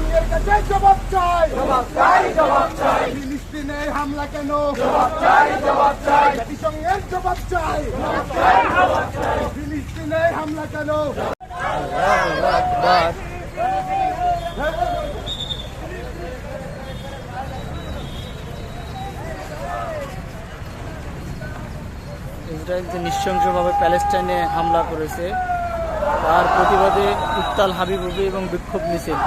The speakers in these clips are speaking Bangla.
চাই জবাব চাই। জবাব চাই জবাব চাই। ফিলিস্তিনের হামলা কেন? জবাব চাই জবাব চাই। জাতিসংঘের জবাব চাই। ফিলিস্তিনের হামলা কেন? ইসরায়েল যে নৃশংসভাবে প্যালেস্টাইনে হামলা করেছে তার প্রতিবাদে উত্তাল হাবিবুবি এবং বিক্ষোভ মিছিল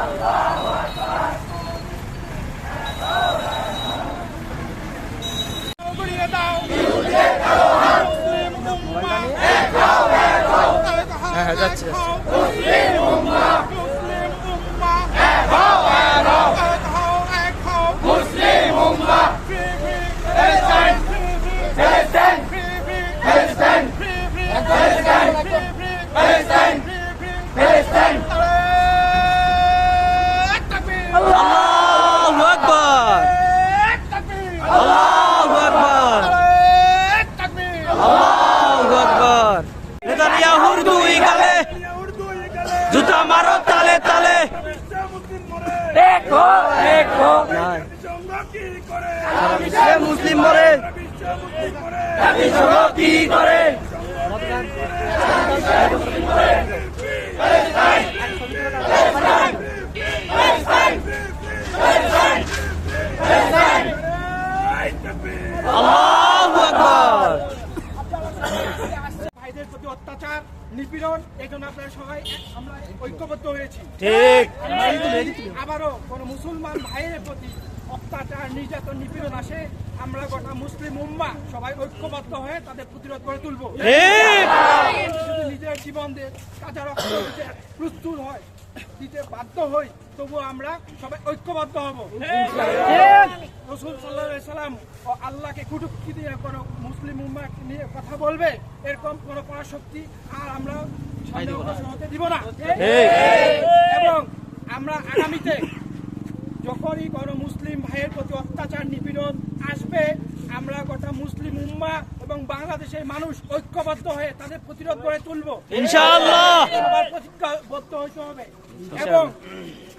হ্যাঁ হ্যাঁ যাচ্ছে। মুসলিম উম্মাহ মুসলিম উম্মাহ এক হও এক হও এক হও এক হও মুসলিম উম্মাহ free free Palestine Palestine free free Palestine free free Palestine free free Palestine free free Palestine এক তাকবীর আল্লাহু আকবার এক তাকবীর আল্লাহু আকবার এক তাকবীর আল্লাহু আকবার নেতানিয়াহুর দুই গালে উর্দু গেলে জুতা মারো তালে তালে। দেখো দেখো। মুসলিম মরে। কি করে আল্লাহু আকবার ভাইদের প্রতি অত্যাচার নিপীড়ন এই জন্য আপনারা সবাই আমরা ঐক্যবদ্ধ হয়েছি। আবারও কোন মুসলমান ভাইয়ের প্রতি অত্যাচার নির্যাতন নিপীড়ন আসে আমরা গোটা মুসলিম উম্মা সবাই ঐক্যবদ্ধ হয়ে তাদের প্রতিরোধ করে তুলবো। দিয়ে কাজা রক্ত দিতে প্রস্তুত হয় দিতে বাধ্য হই তবু আমরা সবাই ঐক্যবদ্ধ হব। রসুল সাল্লাহ সাল্লাম ও আল্লাহকে কুটুক্তি দিয়ে কোনো মুসলিম উম্মা নিয়ে কথা বলবে এরকম কোনো পরাশক্তি আর আমরা হতে দিব না। এবং আমরা আগামীতে যখনই কোনো মুসলিম ভাইয়ের প্রতি অত্যাচার নিপীড়ন আসবে আমরা গোটা মুসলিম উম্মা বাংলাদেশের মানুষ ঐক্যবদ্ধ হয়ে তাদের প্রতিরোধ করে তুলব। ইনশাআল্লাহ। সবার প্রতিজ্ঞাবদ্ধ হইতে হবে। এবং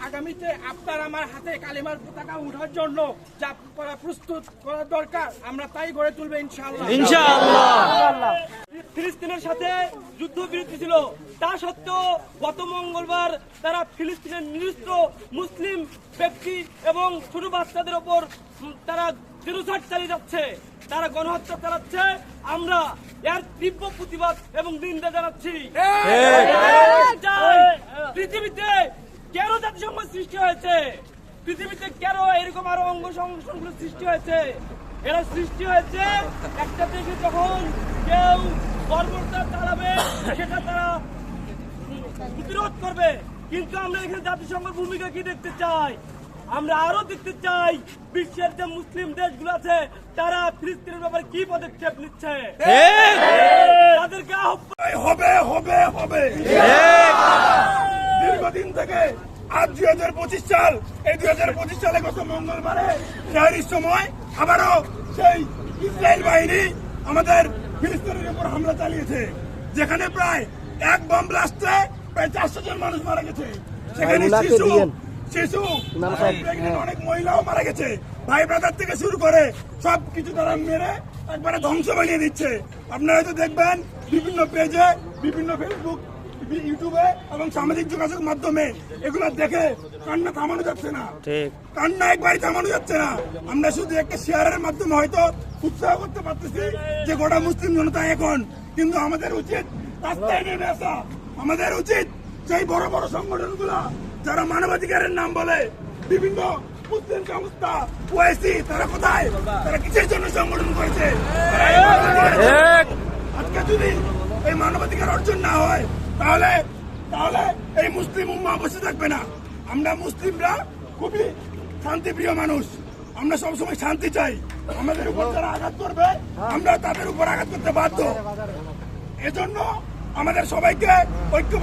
আগামীতে আপনার আমার হাতে কালিমার পতাকা উঠার জন্য যা করা প্রস্তুত করা দরকার আমরা তাই গড়ে তুলবো ইনশাআল্লাহ। ইনশাআল্লাহ। ফিলিস্তিনের সাথে যুদ্ধবিরতি ছিল। তা সত্ত্বেও গত মঙ্গলবার তারা ফিলিস্তিনের নিরস্ত্র মুসলিম ব্যক্তি এবং ছোট বাচ্চাদের ওপর তারা জেনোসাইড চালিয়ে যাচ্ছে তারা গণহত্যা চালাচ্ছে আমরা এর তীব্র প্রতিবাদ এবং নিন্দা জানাচ্ছি। পৃথিবীতে কেন জাতিসংঘ সৃষ্টি হয়েছে? পৃথিবীতে কেন এরকম আরও অঙ্গ সংগঠনগুলো সৃষ্টি হয়েছে? এরা সৃষ্টি হয়েছে একটা দেশে যখন কেউ বর্বরতা চালাবে সেটা তারা প্রতিরোধ করবে। কিন্তু আমরা এখানে জাতিসংঘের ভূমিকা কি দেখতে চাই? আমরা আরও দেখতে চাই বিশ্বের যে মুসলিম দেশগুলো আছে তারা ফিলিস্তিনের ব্যাপারে কি পদক্ষেপ নিচ্ছে? তাদেরকে হবে হবে হবে। দীর্ঘদিন থেকে আজ দুই হাজার পঁচিশ সাল এই দুই হাজার পঁচিশ সালে গত মঙ্গলবারে সেহারির সময় আবারও সেই ইসরায়েল বাহিনী আমাদের ফিলিস্তিনের উপর হামলা চালিয়েছে যেখানে প্রায় এক বম ব্লাস্টে প্রায় চারশো জন মানুষ মারা গেছে। সেখানে শিশু শিশু অনেক মহিলাও মারা গেছে। ভাই ব্রাদার থেকে শুরু করে সব কিছু তারা মেরে একবারে ধ্বংস বানিয়ে দিচ্ছে। আপনারা হয়তো দেখবেন বিভিন্ন পেজে বিভিন্ন ফেসবুক ইউটিউবে এবং সামাজিক যোগাযোগ মাধ্যমে এগুলো দেখে কান্না থামানো যাচ্ছে না। ঠিক। কান্না একবারই থামানো যাচ্ছে না। আমরা শুধু একটা শেয়ারের মাধ্যমে হয়তো উৎসাহ করতে পারতেছি যে গোটা মুসলিম জনতা এখন। কিন্তু আমাদের উচিত রাস্তায় নেমে আসা। আমাদের উচিত সেই বড় বড় সংগঠনগুলা যারা মানবাধিকারের নাম বলে বিভিন্ন মুসলিম সংস্থা ওয়াইসি তারা কোথায়? তারা কিসের জন্য সংগঠন করেছে? আজকে যদি এই মানবাধিকার অর্জন না হয় তাহলে তাহলে এই মুসলিম উম্মা বসে থাকবে না। আমরা মুসলিমরা খুবই শান্তিপ্রিয় মানুষ। আমরা সবসময় শান্তি চাই। আমাদের উপর যারা আঘাত করবে আমরা তাদের উপর আঘাত করতে বাধ্য। এজন্য আমাদের সবাইকে ঐক্য